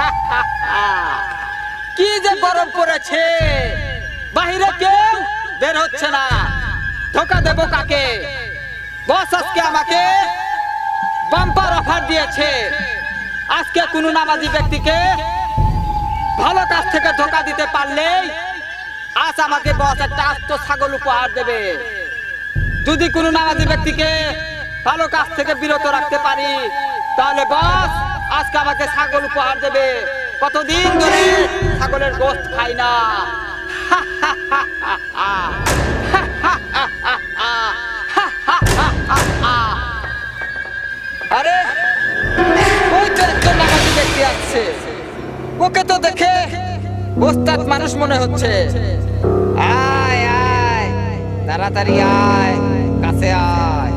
কি যে গরম পড়েছে? বাহিরে কেউ বের হচ্ছে না। ধোকা দেবো কাকে? বস আজকে আমাকে বাম্পার অফার দিয়েছে। আজকে কোনো নামাজি ব্যক্তিকে ভালো কাজ থেকে ধোকা দিতে পারলেই আজ আমাকে বস একটা আস্ত ছাগল উপহার দেবে। যদি কোনো নামাজি ব্যক্তিকে ভালো কাজ থেকে বিরত রাখতে পারি, তাহলে বস আজকে আমাকে ছাগল উপহার দেবে। কতদিন ধরে ছাগলের গোস্ত খাই না। ওকে তো দেখে মানুষ মনে হচ্ছে। আয় আয়, তাড়াতাড়ি আয়, কাছে আয়।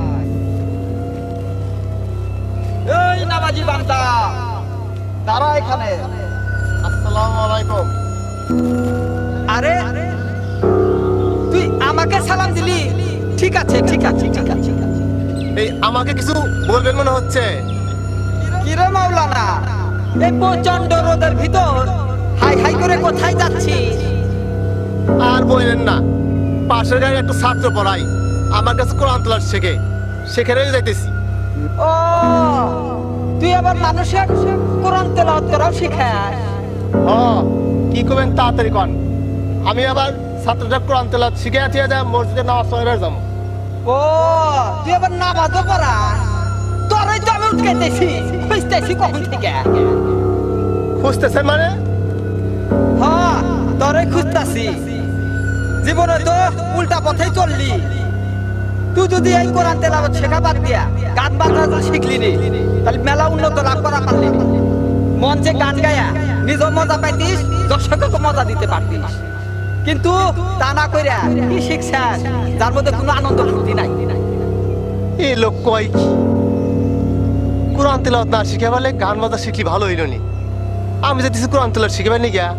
নামাজি বান্দা। দাঁড়া এখানে। আসসালামু আলাইকুম। আরে তুই আমাকে সালাম দিলি? ঠিক আছে ঠিক আছে ঠিক আছে। এই আমাকে কিছু বলবেন মনে হচ্ছে? কিরে মাওলানা এই প্রচণ্ড রোদের ভিতর হাই হাই করে কোথায় যাচ্ছিস? আর বললেন না পাশের গাড়ি একটু ছাত্র পড়াই আমার কাছে কোরআন তোলার শেখে সেখানেই যাইতেছি। ও তুই আবার মানুষের কোরআন শিখাস হ কি করবেন তাড়াতাড়ি কন। আমি আবার ছাত্রটা কোরআন শিখে আছিয়া যা মসজিদে নামাজ পড়ে যাব। ও তুই আবার নামাজও পড়াস? তোরই তো আমি উঠকাইতেছি খুঁজতেছি কখন থেকে? খুঁজতেছেন মানে? হ্যাঁ তোরই খুঁজতাছি। জীবনে তো উল্টা পথেই চললি। তুই যদি এই কোরআন তেলাওয়াত শেখা বাদ দিয়া গান বাজনা শিখলি নি তাহলে মেলা উন্নত লাভ করা পারলি। মঞ্চে গান গায়া, নিজেও মজা পাইতিস দর্শককে মজা দিতে পারতিস। কিন্তু তা না কইরা কি শিখছাস যার মধ্যে কোনো আনন্দ ফুর্তি নাই। এই লোক কয় কি কোরআন তেলাওয়াত না শিখে গান বাজা শিখলি ভালো হইল নি। আমি যদি কোরআন তেলাওয়াত শিখে নি গিয়া,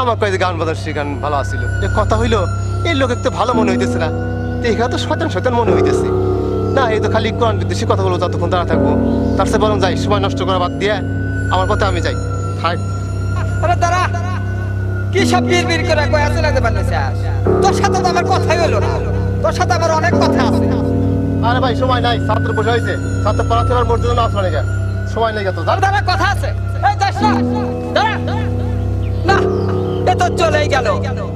আমার কয়ে গান বাজার শিখান ভালো আসিল যে কথা হইল এই লোক একটু ভালো মনে হইতেছে না। দেখা তো শয়তান শয়তান মনে হইতেছে। না, এই তো খালি কোরআন বিদ্বেষী কথা বলব, যতক্ষণ দাঁড়া থাকব। তার সাথে বরং যাই, সময় নষ্ট করা বাদ দিয়ে আমার পথে আমি যাই। খাই আরে দাঁড়া। কি সব বিড় বিড় করে কয়া চলে তোর সাথে তো আমার কথাই হলো না। তোর সাথে আমার অনেক কথা আছে। আরে ভাই সময় নাই। ছাত্র বসে হয়েছে। ছাত্র পড়াতে আর গা। সময় নেই দাঁড়া দাঁড়া কথা আছে। এই যাস না। দাঁড়া। না এ তো চলেই গেল।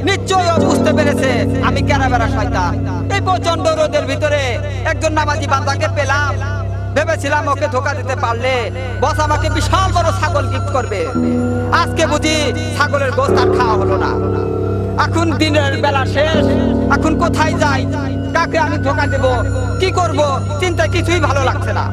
নিশ্চয়ই বুঝতে পেরেছে। আমি কেনা বেড়া শয়তান। এই প্রচণ্ড রোদের ভিতরে একজন নামাজি বান্দাকে পেলাম। ভেবেছিলাম ওকে ধোকা দিতে পারলে বস আমাকে বিশাল বড় ছাগল গিফট করবে। আজকে বুঝি ছাগলের গোস্ত আর খাওয়া হলো না। এখন দিনের বেলা শেষ, এখন কোথায় যাই? কাকে আমি ধোকা দেব? কি করব? চিন্তা কিছুই ভালো লাগছে না।